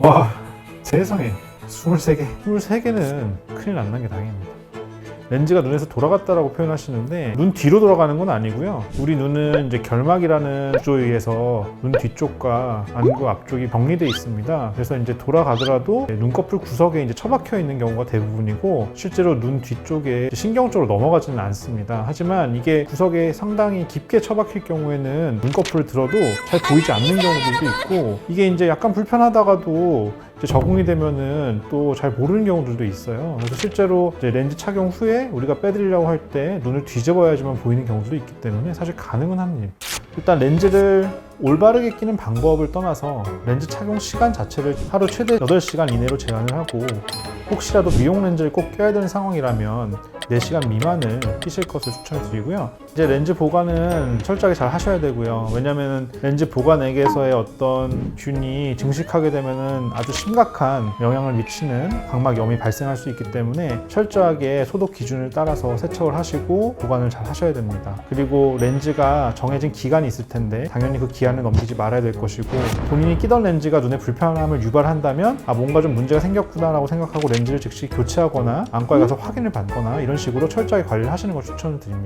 와 세상에. 23개. 23개는 큰일 안 난 게 다행입니다 렌즈가 눈에서 돌아갔다라고 표현하시는데 눈 뒤로 돌아가는 건 아니고요. 우리 눈은 이제 결막이라는 구조에 의해서 눈 뒤쪽과 안구 앞쪽이 병리돼 있습니다. 그래서 이제 돌아가더라도 눈꺼풀 구석에 이제 처박혀 있는 경우가 대부분이고 실제로 눈 뒤쪽에 신경 쪽으로 넘어가지는 않습니다. 하지만 이게 구석에 상당히 깊게 처박힐 경우에는 눈꺼풀을 들어도 잘 보이지 않는 경우들도 있고 이게 이제 약간 불편하다가도 적응이 되면은 또 잘 모르는 경우들도 있어요. 그래서 실제로 렌즈 착용 후에 우리가 빼드리려고 할 때 눈을 뒤집어야지만 보이는 경우도 있기 때문에 사실 가능은 합니다. 일단 렌즈를 올바르게 끼는 방법을 떠나서 렌즈 착용 시간 자체를 하루 최대 8시간 이내로 제한을 하고 혹시라도 미용 렌즈를 꼭 껴야 되는 상황이라면 4시간 미만을 끼실 것을 추천드리고요. 이제 렌즈 보관은 철저하게 잘 하셔야 되고요. 왜냐하면 렌즈 보관액에서의 어떤 균이 증식하게 되면은 아주 심각한 영향을 미치는 각막염이 발생할 수 있기 때문에 철저하게 소독 기준을 따라서 세척을 하시고 보관을 잘 하셔야 됩니다. 그리고 렌즈가 정해진 기간이 있을 텐데 당연히 그 기한을 넘기지 말아야 될 것이고 본인이 끼던 렌즈가 눈에 불편함을 유발한다면 아 뭔가 좀 문제가 생겼구나 라고 생각하고 렌즈를 즉시 교체하거나 안과에 가서 확인을 받거나 이런 식으로 철저하게 관리를 하시는 걸 추천을 드립니다.